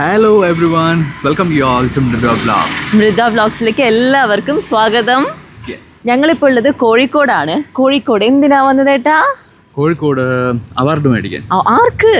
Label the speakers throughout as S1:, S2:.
S1: Hello everyone welcome you all to Mrida blogs
S2: Mrida വ്ളോഗ്സിലേക്ക് എല്ലാവർക്കും സ്വാഗതം. ഞങ്ങളിപ്പോൾ ഉള്ളത് കോഴിക്കോടാണ്. കോഴിക്കോട് എന്തിനാ വന്നതേട്ടാ
S1: കോഴിക്കോട് അവാർഡ് മേടിക്കാൻ.
S2: ആർക്ക്?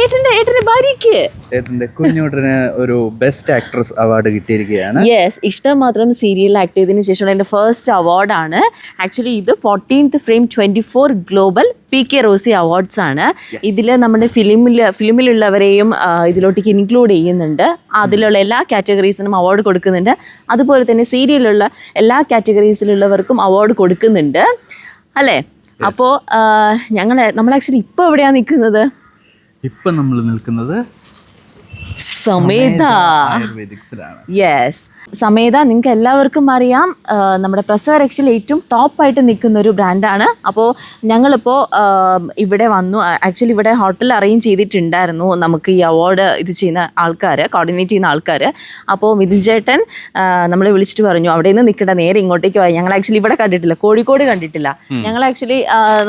S2: ഏട്ടന്റെ ഏട്ടന്റെ ഭാര്യക്ക്
S1: ഏട്ടന്റെ കുഞ്ഞുട്ടന് ഒരു ബെസ്റ്റ് ആക്ട്രസ് അവാർഡ് കിട്ടിയിരിക്കുകയാണ്.
S2: യെസ് ഇഷ്ടം മാത്രം സീരിയൽ ആക്ട് ചെയ്തതിനു ശേഷമുള്ള എന്റെ ഫസ്റ്റ് അവാർഡാണ് ആക്ച്വലി ഇത് fourteenth frame twenty four global P K Rosy awards ആണ് ഇതിൽ നമ്മുടെ ഫിലിമിൽ ഫിലിമിലുള്ളവരെയും ഇതിലോട്ടേക്ക് ഇൻക്ലൂഡ് ചെയ്യുന്നുണ്ട്. അതിലുള്ള എല്ലാ കാറ്റഗറീസിനും അവാർഡ് കൊടുക്കുന്നുണ്ട്. അതുപോലെ തന്നെ സീരിയലുള്ള എല്ലാ കാറ്റഗറീസിലുള്ളവർക്കും അവാർഡ് കൊടുക്കുന്നുണ്ട്. അല്ലേ? അപ്പോൾ ഞങ്ങൾ നമ്മൾ ആക്ച്വലി ഇപ്പോൾ എവിടെയാണ് നിൽക്കുന്നത്?
S1: ഇപ്പം നമ്മൾ നിൽക്കുന്നത്
S2: സമേത. യെസ് സമേത നിങ്ങൾക്ക് എല്ലാവർക്കും അറിയാം നമ്മുടെ പ്രസവരക്ഷയിൽ ഏറ്റവും ടോപ്പായിട്ട് നിൽക്കുന്ന ഒരു ബ്രാൻഡാണ് അപ്പോൾ ഞങ്ങളിപ്പോൾ ഇവിടെ വന്നു. ആക്ച്വലി ഇവിടെ ഹോട്ടൽ അറേഞ്ച് ചെയ്തിട്ടുണ്ടായിരുന്നു നമുക്ക് ഈ അവാർഡ് ഇത് ചെയ്യുന്ന ആൾക്കാർ കോർഡിനേറ്റ് ചെയ്യുന്ന ആൾക്കാർ അപ്പോൾ മിഥുൻ ചേട്ടൻ നമ്മളെ വിളിച്ചിട്ട് പറഞ്ഞു അവിടെ നിന്ന് നിൽക്കട്ടെ നേരെ ഇങ്ങോട്ടേക്ക് പോയി ഞങ്ങൾ ആക്ച്വലി ഇവിടെ കണ്ടിട്ടില്ല കോഴിക്കോട് കണ്ടിട്ടില്ല. ഞങ്ങൾ ആക്ച്വലി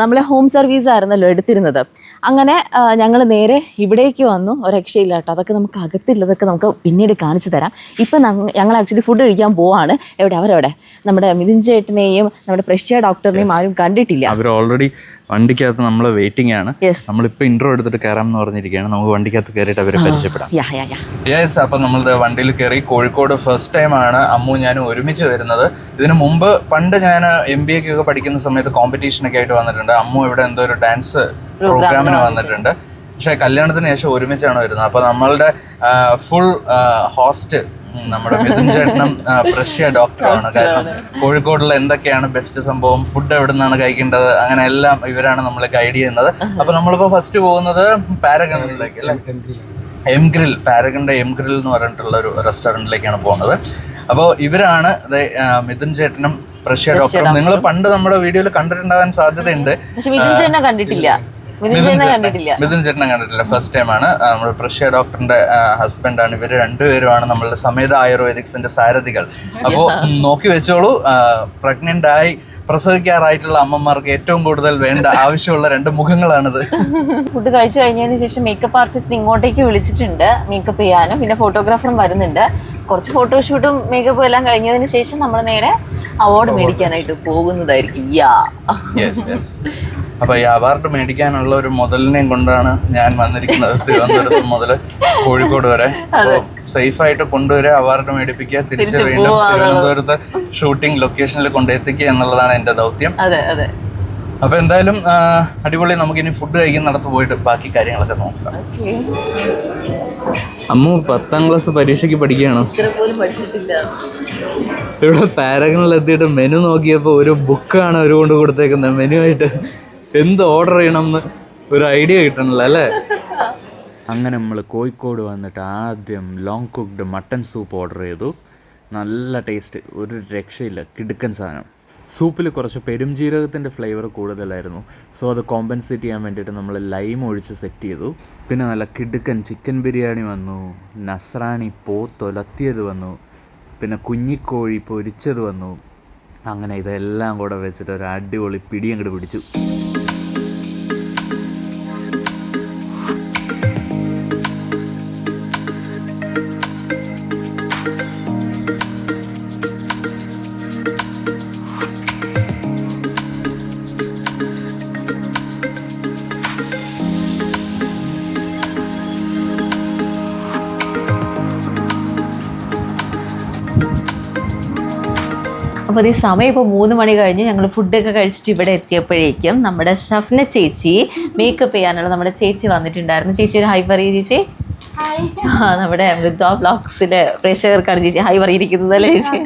S2: നമ്മളെ ഹോം സർവീസ് ആയിരുന്നല്ലോ എടുത്തിരുന്നത്. അങ്ങനെ ഞങ്ങൾ നേരെ ഇവിടേക്ക് വന്നു. രക്ഷയില്ല കേട്ടോ. അതൊക്കെ നമുക്ക് അകത്തില്ലതൊക്കെ നമുക്ക് പിന്നീട് കാണിച്ചു തരാം. ഇപ്പം ഞങ്ങൾ ആക്ച്വലി ഫുഡ് കഴിക്കാൻ പോവാണ്. എവിടെ? അവരവിടെ? നമ്മുടെ മിഥുൻ ചേട്ടനെയും നമ്മുടെ പ്രഷ്യ ഡോക്ടറിനെയും ആരും കണ്ടിട്ടില്ല.
S1: അവർ ഓൾറെഡി വണ്ടിക്കകത്ത് നമ്മൾ വെയിറ്റിംഗ് ആണ്. നമ്മളിപ്പോ ഇൻട്രോ എടുത്തിട്ട് കയറാം എന്ന് പറഞ്ഞിരിക്കുകയാണ്. നമുക്ക് വണ്ടിക്കകത്ത് കയറിയിട്ട് അവരെ പരിചയപ്പെടാം. യെസ് അപ്പൊ നമ്മൾ വണ്ടിയിൽ കയറി കോഴിക്കോട് ഫസ്റ്റ് ടൈം ആണ് അമ്മു ഞാനും ഒരുമിച്ച് വരുന്നത്. ഇതിനു മുമ്പ് പണ്ട് ഞാൻ എം ബി എക്കൊക്കെ പഠിക്കുന്ന സമയത്ത് കോമ്പറ്റീഷനൊക്കെ ആയിട്ട് വന്നിട്ടുണ്ട്. അമ്മു ഇവിടെ എന്തോ ഒരു ഡാൻസ് പ്രോഗ്രാമിന് വന്നിട്ടുണ്ട്. പക്ഷേ കല്യാണത്തിന് ശേഷം ഒരുമിച്ചാണ് വരുന്നത്. അപ്പോൾ നമ്മളുടെ ഫുൾ ഹോസ്റ്റ് നമ്മുടെ മിഥുൻ ചേട്ടനും പ്രഷ്യ ഡോക്ടറാണ്. കാരണം കോഴിക്കോടുള്ള എന്തൊക്കെയാണ് ബെസ്റ്റ് സംഭവം? ഫുഡ് എവിടെ നിന്നാണ് കഴിക്കേണ്ടത്? അങ്ങനെ എല്ലാം ഇവരാണ് നമ്മളെ ഗൈഡ് ചെയ്യുന്നത്. അപ്പൊ നമ്മളിപ്പോ ഫസ്റ്റ് പോകുന്നത് പാരഗണിലേക്ക് അല്ലേ? എം ഗ്രിൽ പാരഗണിന്റെ എം ഗ്രിൽ എന്ന് പറഞ്ഞിട്ടുള്ള ഒരു റെസ്റ്റോറന്റിലേക്കാണ് പോകുന്നത്. അപ്പോൾ ഇവരാണ് മിഥുൻ ചേട്ടനും പ്രഷ്യ ഡോക്ടറും. നിങ്ങൾ പണ്ട് നമ്മുടെ വീഡിയോയിൽ കണ്ടിട്ടുണ്ടാകാൻ സാധ്യതയുണ്ട്.
S2: കണ്ടിട്ടില്ല. മിഥുൻ ചേട്ടനെ കണ്ടിട്ടില്ല.
S1: ഫസ്റ്റ് ടൈം ആണ്. നമ്മുടെ പ്രഷ്യ ഡോക്ടറിന്റെ ഹസ്ബൻഡ് ആണ്. ഇവർ രണ്ടുപേരുമാണ് നമ്മളുടെ സമേത ആയുർവേദിക്സിന്റെ സാരഥികൾ. അപ്പോൾ നോക്കി വെച്ചോളൂ. പ്രഗ്നന്റ് ആയി പ്രസവിക്കാറായിട്ടുള്ള അമ്മമാർക്ക് ഏറ്റവും കൂടുതൽ വേണ്ട ആവശ്യമുള്ള രണ്ട് മുഖങ്ങളാണിത്.
S2: ഫുഡ് കഴിച്ചു കഴിഞ്ഞതിന് ശേഷം മേക്കപ്പ് ആർട്ടിസ്റ്റിനെ ഇങ്ങോട്ടേക്ക് വിളിച്ചിട്ടുണ്ട്. മേക്കപ്പ് ചെയ്യാനും. പിന്നെ ഫോട്ടോഗ്രാഫറും വരുന്നുണ്ട്. കുറച്ച് ഫോട്ടോഷൂട്ടും മേക്കപ്പും എല്ലാം കഴിഞ്ഞതിന് ശേഷം നമ്മൾ നേരെ അവാർഡ് മേടിക്കാനായിട്ട് പോകുന്നതായിരിക്കും. യാ
S1: അപ്പൊ ഈ അവാർഡ് മേടിക്കാനുള്ള ഒരു മുതലിനെയും കൊണ്ടാണ് ഞാൻ വന്നിരിക്കുന്നത് തിരുവനന്തപുരത്ത് മുതൽ കോഴിക്കോട് വരെ. സേഫ് ആയിട്ട് കൊണ്ടുവരെ അവാർഡ് മേടിപ്പിക്കുക തിരിച്ച് വീണ്ടും തിരുവനന്തപുരത്ത് ഷൂട്ടിംഗ് ലൊക്കേഷനിൽ കൊണ്ടെത്തിക്കുക എന്നുള്ളതാണ് എന്റെ ദൗത്യം.
S2: അതെ അതെ.
S1: അപ്പൊ എന്തായാലും അടിപൊളി നമുക്ക് ഇനി ഫുഡ് കഴിക്കുന്നിടത്ത് പോയിട്ട് ബാക്കി കാര്യങ്ങളൊക്കെ നോക്കാം. അമ്മു പത്താം ക്ലാസ് പരീക്ഷയ്ക്ക് പഠിക്കുകയാണോ?
S2: പോലും പഠിച്ചിട്ടില്ല.
S1: ഇവിടെ പാരഗണിൽ എത്തിയിട്ട് മെനു നോക്കിയപ്പോൾ ഒരു ബുക്കാണ് അവർ കൊണ്ട് കൊടുത്തേക്കുന്നത്. മെനു ആയിട്ട് എന്ത് ഓർഡർ ചെയ്യണം എന്ന് ഒരു ഐഡിയ കിട്ടണല്ലോ അല്ലേ? അങ്ങനെ നമ്മൾ കോഴിക്കോട് വന്നിട്ട് ആദ്യം long cooked mutton soup order ചെയ്തു. നല്ല ടേസ്റ്റ് ഒരു രക്ഷയില്ല. കിടുക്കൻ സാധനം. സൂപ്പിൽ കുറച്ച് പെരുംജീരകത്തിന്റെ ഫ്ലേവർ കൂടുതലായിരുന്നു. സോ അത് കോമ്പൻസേറ്റ് ചെയ്യാൻ വേണ്ടിയിട്ട് നമ്മൾ ലൈം ഒഴിച്ച് സെറ്റ് ചെയ്തു. പിന്നെ നല്ല കിടുക്കൻ ചിക്കൻ ബിരിയാണി വന്നു. നസ്രാണി പോത്തൊലത്തിയത് വന്നു. പിന്നെ കുഞ്ഞിക്കോഴി പൊരിച്ചത് വന്നു. അങ്ങനെ ഇതെല്ലാം കൂടെ വെച്ചിട്ട് ഒരു അടിപൊളി പിടി അങ്ങോട്ട് പിടിച്ചു.
S2: ഈ സമയം ഇപ്പോൾ മൂന്ന് മണി കഴിഞ്ഞ് ഞങ്ങൾ ഫുഡൊക്കെ കഴിച്ചിട്ട് ഇവിടെ എത്തിയപ്പോഴേക്കും നമ്മുടെ ഷഫ്ന ചേച്ചി മേക്കപ്പ് ചെയ്യാനുള്ള നമ്മുടെ ചേച്ചി വന്നിട്ടുണ്ടായിരുന്നു. ചേച്ചി ഒരു ഹൈ പറയൂ ചേച്ചി. ആ നമ്മുടെ മൃദ്വ ബ്ലോഗ്സിലെ പ്രേക്ഷകർക്കാണ് ചേച്ചി ഹൈ പറഞ്ഞിരിക്കുന്നത് അല്ലേ ചേച്ചി?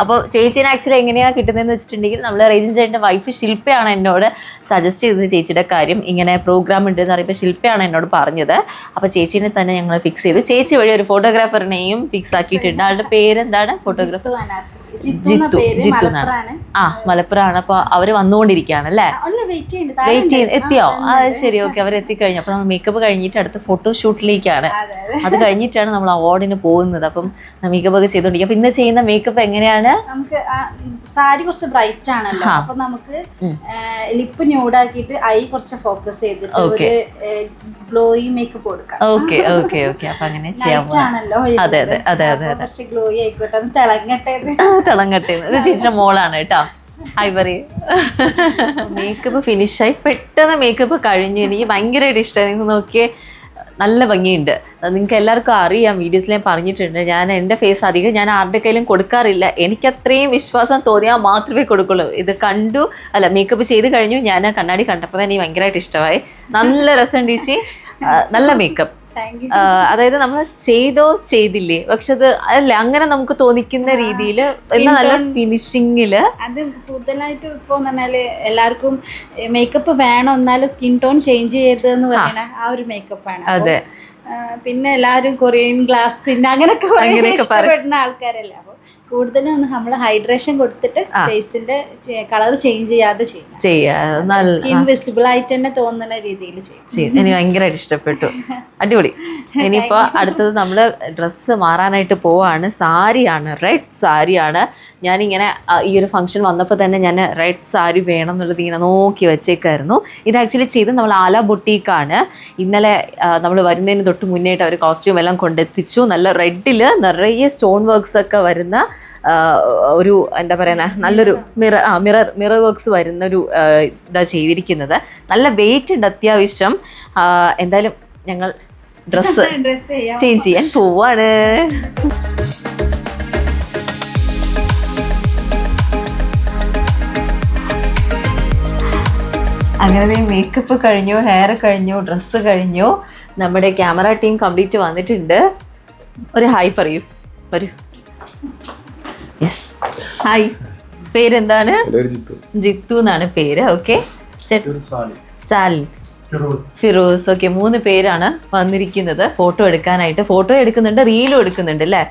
S2: അപ്പോൾ ചേച്ചീനെ ആക്ച്വലി എങ്ങനെയാണ് കിട്ടുന്നതെന്ന് വെച്ചിട്ടുണ്ടെങ്കിൽ നമ്മൾ റേജൻ ചേട്ടന്റെ വൈഫ് ശില്പയാണ് എന്നോട് സജസ്റ്റ് ചെയ്തത് ചേച്ചിയുടെ കാര്യം. ഇങ്ങനെ പ്രോഗ്രാം ഉണ്ട് എന്ന് പറയുമ്പോൾ ശില്പയാണ് എന്നോട് പറഞ്ഞത്. അപ്പോൾ ചേച്ചീനെ തന്നെ ഞങ്ങൾ ഫിക്സ് ചെയ്തു. ചേച്ചി വഴി ഒരു ഫോട്ടോഗ്രാഫറിനെയും ഫിക്സ് ആക്കിയിട്ടുണ്ട്. ആളുടെ പേരെന്താണ്? ഫോട്ടോഗ്രാഫർ
S3: ജിത്തു
S2: ജിത്തു എന്നാണ്.
S3: മലപ്പുറമാണ്.
S2: ആ മലപ്പുറമാണ് അപ്പൊ അവർ വന്നുകൊണ്ടിരിക്കുകയാണ് അല്ലേ?
S3: വെയിറ്റ്
S2: ചെയ്ത് എത്തിയോ?
S3: ആ,
S2: ആ ശരി ഓക്കെ അവർ എത്തിക്കഴിഞ്ഞു. അപ്പൊ നമ്മൾ മേക്കപ്പ് കഴിഞ്ഞിട്ട് അടുത്ത ഫോട്ടോഷൂട്ടിലേക്കാണ്
S3: ഷൂട്ടിലേക്കാണ് അതെ
S2: അത്. കഴിഞ്ഞിട്ടാണ് നമ്മൾ അവാർഡിന് പോകുന്നത്. അപ്പം മേക്കപ്പ് ഒക്കെ ചെയ്തോണ്ടിരിക്കും അപ്പൊ ഇന്ന് ചെയ്യുന്ന മേക്കപ്പ് എങ്ങനെയാണ്?
S3: നമുക്ക് സാരി കുറച്ച് ബ്രൈറ്റ് ആണല്ലോ. അപ്പൊ നമുക്ക് ലിപ്പ് ന്യൂഡാക്കിയിട്ട് ഐ കുറച്ച് ഫോക്കസ് ചെയ്തിട്ട്
S2: ഓക്കെ
S3: ഒരു ഗ്ലോയി മേക്കപ്പ് കൊടുക്കാം.
S2: ഓക്കെ ഓക്കെ ഓക്കെ അപ്പൊ അങ്ങനെ
S3: ചെയ്യാം
S2: അതെ, അതെ, അതെ, അതെ,
S3: കുറച്ച് ഗ്ലോയി ആയിക്കോട്ടെ അത് തിളങ്ങട്ടെ.
S2: തിളങ്ങട്ടെ. ഇത് ചേച്ചിയുടെ മോളാണ് കേട്ടോ. പറയൂ മേക്കപ്പ് ഫിനിഷായി പെട്ടെന്ന് മേക്കപ്പ് കഴിഞ്ഞു. എനിക്ക് ഭയങ്കരമായിട്ട് ഇഷ്ടമായി. നിങ്ങൾ നോക്കിയേ നല്ല ഭംഗിയുണ്ട്. നിങ്ങൾക്ക് എല്ലാവർക്കും അറിയാം വീഡിയോസിൽ ഞാൻ പറഞ്ഞിട്ടുണ്ട്. ഞാൻ എന്റെ ഫേസ് അധികം ഞാൻ ആരുടെ കയ്യിലും കൊടുക്കാറില്ല. എനിക്ക് അത്രയും വിശ്വാസം തോന്നിയാൽ മാത്രമേ കൊടുക്കുള്ളൂ. ഇത് കണ്ടു അല്ല മേക്കപ്പ് ചെയ്ത് കഴിഞ്ഞു. ഞാൻ കണ്ണാടി കണ്ടപ്പോൾ തന്നെ എനിക്ക് ഭയങ്കരമായിട്ട് ഇഷ്ടമായി. നല്ല രസം ഡീച്ചി നല്ല മേക്കപ്പ്. അതായത് നമ്മൾ ചെയ്തോ ചെയ്തില്ലേ. പക്ഷെ അത് അല്ല അങ്ങനെ നമുക്ക് തോന്നിക്കുന്ന രീതിയിൽ നല്ല ഫിനിഷിങ്ങിൽ
S3: അത് കൂടുതലായിട്ട് ഇപ്പൊ പറഞ്ഞാൽ എല്ലാവർക്കും മേക്കപ്പ് വേണം എന്നാലും സ്കിൻ ടോൺ ചേഞ്ച് ചെയ്യരുത് എന്ന് പറയുന്ന ആ ഒരു മേക്കപ്പ് ആണ്.
S2: അതെ.
S3: പിന്നെ എല്ലാവരും കൊറിയൻ ഗ്ലാസ് സ്കിൻ അങ്ങനെയൊക്കെ. ഇഷ്ടപ്പെടുന്ന ആൾക്കാരല്ലേ. അപ്പൊ കൂടുതലും നമ്മൾ ഹൈഡ്രേഷൻ കൊടുത്തിട്ട് ഫേസിന്റെ കളർ ചേഞ്ച് ചെയ്യാതെ
S2: ചെയ്യാ.
S3: സ്കിൻ വിസിബിൾ ആയിട്ട് തന്നെ തോന്നുന്ന രീതിയിൽ ചെയ്യും.
S2: എനിക്ക് ഭയങ്കരമായിട്ട് ഇഷ്ടപ്പെട്ടു. അടിപൊളി. ഇനിയിപ്പോ അടുത്തത് നമ്മൾ ഡ്രസ്സ് മാറാനായിട്ട് പോവാണ്. സാരിയാണ് റെഡ് സാരിയാണ്. ഞാനിങ്ങനെ ഈ ഒരു ഫംഗ്ഷൻ വന്നപ്പോൾ തന്നെ ഞാൻ റെഡ് സാരി വേണം എന്നുള്ളത് ഇങ്ങനെ നോക്കി വെച്ചേക്കായിരുന്നു. ഇത് ആക്ച്വലി ചെയ്ത് നമ്മൾ ആല ബൊട്ടീക്കാണ് ഇന്നലെ നമ്മൾ വരുന്നതിന് തൊട്ട് മുന്നേയിട്ട് അവർ കോസ്റ്റ്യൂം എല്ലാം കൊണ്ടെത്തിച്ചു. നല്ല റെഡിൽ നിറയെ സ്റ്റോൺ വർക്ക്സ് ഒക്കെ വരുന്ന ഒരു എന്താ പറയുക നല്ലൊരു മിറർ ആ മിറർ മിറർ വർക്ക്സ് വരുന്നൊരു ഇതാ ചെയ്തിരിക്കുന്നത്. നല്ല വെയിറ്റ് ഉണ്ട് അത്യാവശ്യം. എന്തായാലും ഞങ്ങൾ ഡ്രസ്സ് ചേഞ്ച് ചെയ്യാൻ പോവാണ്. അങ്ങനെ മേക്കപ്പ് കഴിഞ്ഞു ഹെയർ കഴിഞ്ഞു ഡ്രസ്സ് കഴിഞ്ഞു. നമ്മുടെ ക്യാമറ ടീം കംപ്ലീറ്റ് വന്നിട്ടുണ്ട്. ഒരു ഹായ് പറയൂ. വരൂ. ഹായ് പേരെന്താണ്? ജിത്തു. എന്നാണ് പേര്. ഓക്കെ സാലിൻ ഫിറോസ്. ഓക്കെ മൂന്ന് പേരാണ് വന്നിരിക്കുന്നത്. ഫോട്ടോ എടുക്കാനായിട്ട്. ഫോട്ടോ എടുക്കുന്നുണ്ട്. റീലും എടുക്കുന്നുണ്ട് അല്ലേ?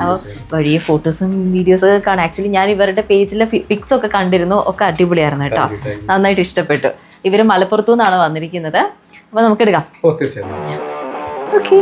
S2: അപ്പോൾ വഴിയെ ഫോട്ടോസും വീഡിയോസും ഒക്കെ കാണാം. ആക്ച്വലി ഞാൻ ഇവരുടെ പേജിലെ പിക്സ് ഒക്കെ കണ്ടിരുന്നു. ഒക്കെ അടിപൊളിയായിരുന്നു കേട്ടോ. നന്നായിട്ട് ഇഷ്ടപ്പെട്ടു. ഇവർ മലപ്പുറത്തു നിന്നാണ് വന്നിരിക്കുന്നത്. അപ്പൊ നമുക്ക് എടുക്കാം ഓക്കെ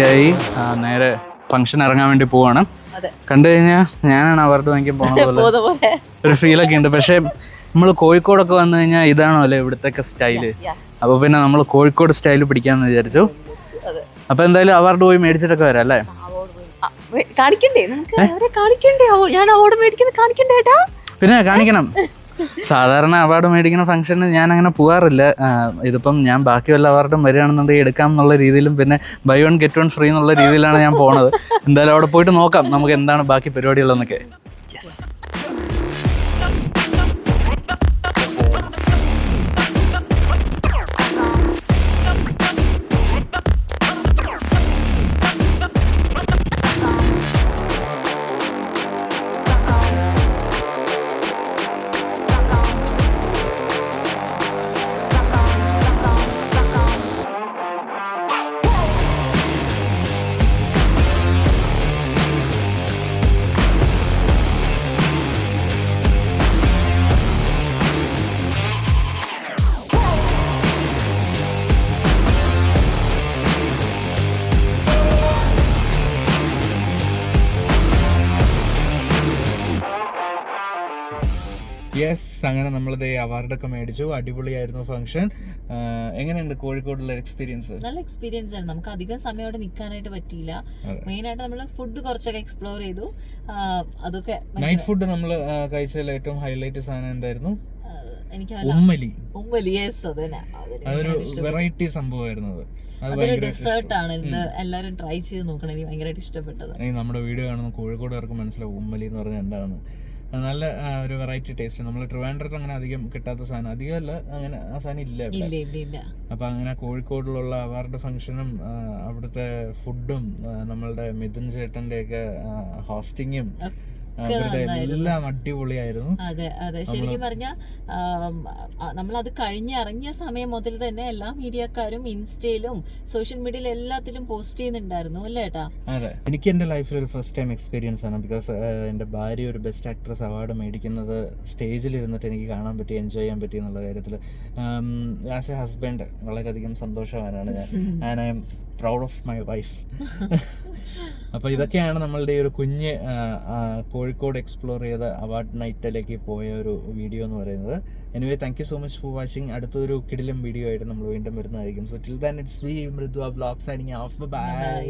S1: റെഡിയായി. നേരെ ഫംഗ്ഷൻ ഇറങ്ങാൻ വേണ്ടി പോവാണ്. കണ്ടു കഴിഞ്ഞാൽ ഞാനാണ് അവരുടെ വാങ്ങിക്കാൻ പോകുന്നത് പോലെ. ഒരു ഫീലൊക്കെ ഉണ്ട്. പക്ഷേ നമ്മൾ കോഴിക്കോടൊക്കെ വന്നു കഴിഞ്ഞാൽ ഇതാണോ അല്ലേ ഇവിടുത്തെ സ്റ്റൈൽ അപ്പോൾ പിന്നെ നമ്മൾ കോഴിക്കോട് സ്റ്റൈൽ പിടിക്കാമെന്ന് വിചാരിച്ചു.
S2: അപ്പൊ
S1: അപ്പോൾ എന്തായാലും അവാർഡ് പോയി മേടിച്ചിട്ടൊക്കെ വരാം അല്ലേ?
S2: കാണിക്കണ്ടേ? കാണിക്കണ്ടേ? ഞാൻ അവാർഡ് മേടിക്കുന്നത് കാണിക്കണ്ടേട്ടാ
S1: പിന്നെ കാണിക്കണം. സാധാരണ അവാർഡ് മേടിക്കുന്ന ഫംഗ്ഷന് ഞാൻ അങ്ങനെ പോകാറില്ല ഇതിപ്പം ഞാൻ ബാക്കി വല്ല അവാർഡും വരികയാണെന്നുണ്ടെങ്കിൽ എടുക്കാം എന്നുള്ള രീതിയിലും പിന്നെ buy one get one free എന്നുള്ള രീതിയിലാണ് ഞാൻ പോണത്. എന്തായാലും അവിടെ പോയിട്ട് നോക്കാം. നമുക്ക് എന്താണ് ബാക്കി പരിപാടികളെന്നൊക്കെ. അങ്ങനെ നമ്മളിത് അവാർഡൊക്കെ മേടിച്ചു. അടിപൊളിയായിരുന്നു ഫംഗ്ഷൻ എങ്ങനെയുണ്ട് കോഴിക്കോടുള്ള എക്സ്പീരിയൻസ്
S4: നല്ല എക്സ്പീരിയൻസ് ആണ്. നമുക്ക് അധികം സമയം അവിടെ നിൽക്കാനായിട്ട് പറ്റിയില്ല. മെയിൻ ആയിട്ട് നമ്മൾ ഫുഡ് കുറച്ചൊക്കെ എക്സ്പ്ലോർ ചെയ്തു. അതൊക്കെ
S1: നൈറ്റ് ഫുഡ് നമ്മൾ കഴിച്ചതിൽ ഏറ്റവും ഹൈലൈറ്റ് സാധനം എന്തായിരുന്നു? ഉമ്മലി.
S4: ഉമ്മലി യെസ് അതന്നെ.
S1: അതൊരു വെറൈറ്റി സംഭവമായിരുന്നു അത്. അത്
S4: അതൊരു ഡെസേർട്ട് ആണ് ഇത് എല്ലാവരും ട്രൈ ചെയ്ത് നോക്കണം. എനിക്ക് ഭയങ്കരമായിട്ട് ഇഷ്ടപ്പെട്ടത്.
S1: നമ്മുടെ വീഡിയോ കാണുന്ന കോഴിക്കോട് മനസ്സിലാവും ഉമ്മലി എന്ന് പറഞ്ഞാൽ എന്താണെന്ന്. നല്ല ഒരു വെറൈറ്റി ടേസ്റ്റ് നമ്മൾ ട്രിവാൻഡ്രത്ത് അങ്ങനെ അധികം കിട്ടാത്ത സാധനം. അധികമല്ല അങ്ങനെ ആ സാധനം ഇല്ല അപ്പൊ അങ്ങനെ കോഴിക്കോടിലുള്ള അവാർഡ് ഫംഗ്ഷനും അവിടുത്തെ ഫുഡും നമ്മളുടെ മിഥുൻ ചേട്ടന്റെ ഒക്കെ ഹോസ്റ്റിങ്ങും എല്ലാം അടിപൊളിയായിരുന്നു.
S4: അതെ അതെ. ശരിക്കും പറഞ്ഞ നമ്മൾ അത് കഴിഞ്ഞ് ഇറങ്ങിയ സമയം മുതൽ തന്നെ എല്ലാ മീഡിയക്കാരും ഇൻസ്റ്റയിലും സോഷ്യൽ മീഡിയയിലും എല്ലാത്തിലും പോസ്റ്റ് ചെയ്യുന്നുണ്ടായിരുന്നു അല്ലേ ഏട്ടാ?
S1: അതെ. എനിക്ക് എന്റെ ലൈഫിൽ ഒരു ഫസ്റ്റ് ടൈം എക്സ്പീരിയൻസ് ആണ്. ബിക്കോസ് എന്റെ ഭാര്യ ഒരു ബെസ്റ്റ് ആക്ട്രസ് അവാർഡ് മേടിക്കുന്നത് സ്റ്റേജിൽ ഇരുന്നിട്ട് എനിക്ക് കാണാൻ പറ്റി എൻജോയ് ചെയ്യാൻ പറ്റി എന്നുള്ള കാര്യത്തിൽ ആസ് എ ഹസ്ബൻഡ് വളരെയധികം സന്തോഷവാനാണ് ഞാൻ. And I'm proud of my wife അപ്പോൾ ഇതൊക്കെയാണ് നമ്മളുടെ ഈ ഒരു കുഞ്ഞ് കോഴിക്കോട് എക്സ്പ്ലോർ ചെയ്ത അവാർഡ് നൈറ്റിലേക്ക് പോയ ഒരു വീഡിയോ എന്ന് പറയുന്നത്. Anyway thank you so much for watching അടുത്തൊരു കിടിലം വീഡിയോ ആയിട്ട് നമ്മൾ വീണ്ടും വരുന്നതായിരിക്കും. So till then it's we Mridu off bye